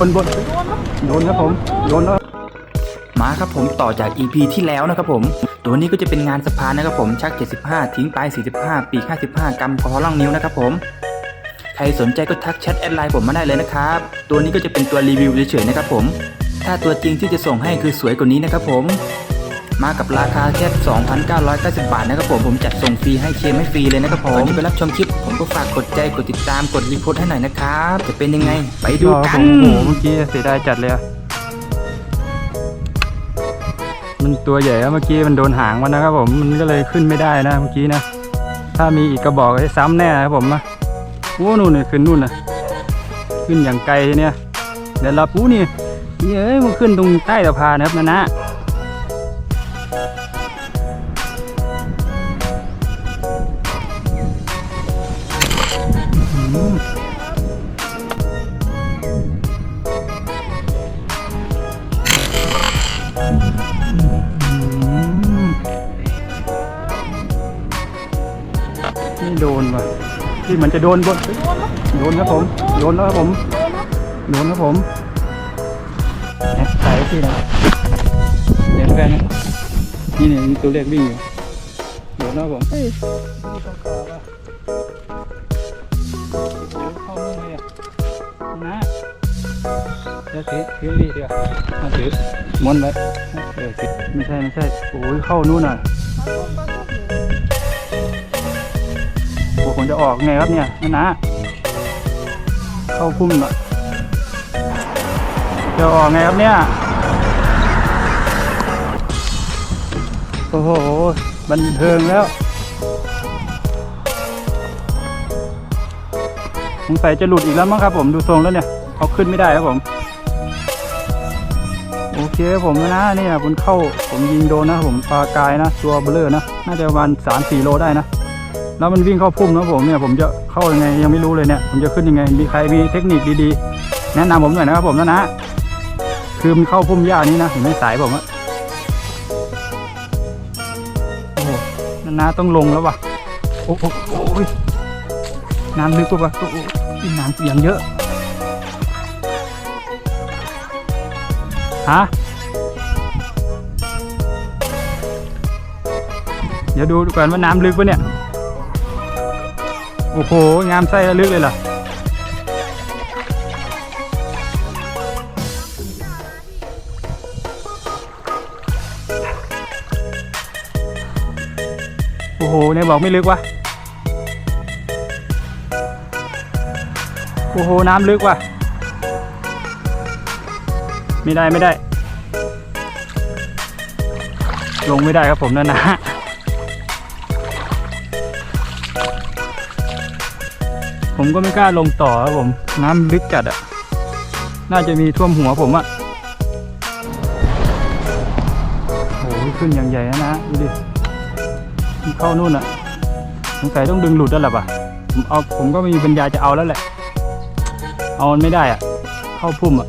บนบนโดนครับผมโดนแล้วมาครับผมต่อจาก EP ที่แล้วนะครับผม ตัวนี้ก็จะเป็นงานสะพานนะครับผม ชัก 75 ทิ้งปลาย45 ปี55กำกอล่องนิ้วนะครับผมใครสนใจก็ทักแชทแอดไลน์ผมมาได้เลยนะครับ ตัวนี้ก็จะเป็นตัวรีวิวเฉยๆนะครับผม ถ้าตัวจริงที่จะส่งให้คือสวยกว่านี้นะครับผม มากับราคาแค่ 2,990 บาทนะครับผมผมจัดส่งฟรีให้เคลมให้ฟรีเลยนะครับผมก่อนที่ไปรับชมคลิป ผมก็ฝากกดใจกดติดตามกดรีโพสต์ให้หน่อยนะครับจะเป็นยังไง ไปดูกันโอ้โหเมื่อกี้เสียดายจัดเลยอะมันตัวใหญ่อะเมื่อกี้มันโดนหางมันนะครับผมมันก็เลยขึ้นไม่ได้นะเมื่อกี้นะถ้ามีอีกกระบอกจะซ้ำแน่นะครับผมนะโอ้นู่นเลยขึ้นนู่นนะขึ้นอย่างไกลเนี่ยเดี๋ยวรับอู้นี่นี่เอ้ยมันขึ้นตรงใต้สะพานนะครับนะนะ ไม่โดนว่ะที่มันจะโดนบนโดนครับผม โดนแล้วครับผม โดนครับผมแอบใส่ที่นะเดี๋ยวแฟนนี่เนี่ยตัวเลขวิ่งอยู่ โดนแล้วครับผม ถือถือดีดีกว่ามาถือม้วนไว้เออไม่ใช่ไม่ใช่โอ้ยเข้านู่นน่ะโอ้ผมจะออกไงครับเนี่ยนะนะ เข้าพุ่มอะจะออกไงครับเนี่ยโอ้โหบันเทิงแล้วสงสัยจะหลุดอีกแล้วมั้งครับผมดูทรงแล้วเนี่ยเอาขึ้นไม่ได้ครับผม โอเคผมนะเนี่ยผมเข้าผมยิงโดนนะผมปลากายนะตัวเบลเลอร์นะน่าจะประมาณสามสี่โลได้นะแล้วมันวิ่งเข้าพุ่มนะผมเนี่ยผมจะเข้ายังไงยังไม่รู้เลยเนี่ยผมจะขึ้นยังไงมีใครมีเทคนิคดีๆ แนะนำผมหน่อยนะครับผมนะนะคือมันเข้าพุ่มหญ้านี้นะเห็นไหมสายผมอะโอ้โหนะนะต้องลงแล้ววะโอ้โหน้ำลึกปะวะโอ้โหน้ำอย่างเยอะ ฮะ เดี๋ยวดูก่อนว่าน้ำลึกปะเนี่ย โอ้โห งามไส้ลึกเลยล่ะโอ้โหเนี่ยบอกไม่ลึกวะโอ้โห น้ำลึกว่ะ ไม่ได้ไม่ได้ ลงไม่ได้ครับผมนั่นนะผมก็ไม่กล้าลงต่อครับผม น้ำลึกจัดอะน่าจะมีท่วมหัวผมอะโอ้โหขึ้นอย่างใหญ่นะนะดูดิเข้านู่นอะสงสัยต้องดึงหลุดแล้วล่ะปะผมเอาผมก็ไม่มีปัญญาจะเอาแล้วแหละ เอามันไม่ได้อะเข้าพุ่มอะ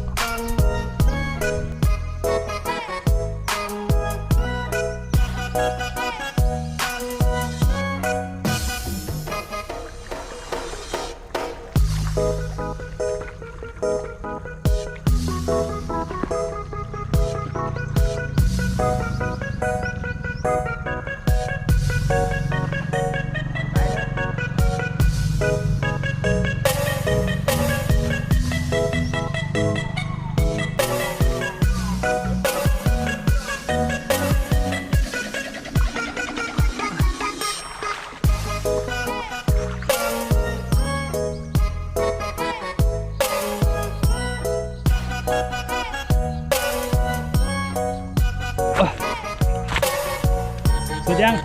สุดยัง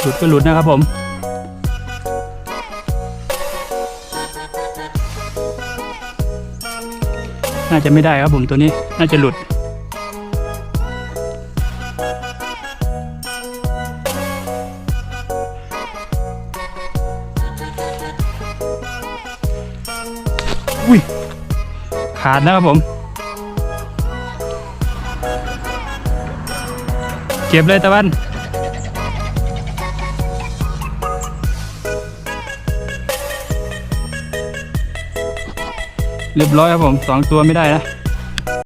หลุดก็หลุดนะครับผมน่าจะไม่ได้ครับผมตัวนี้น่าจะหลุด อุ้ย ขาดนะครับผม เก็บเลยตะวันเรียบร้อยครับผมสองตัวไม่ได้นะ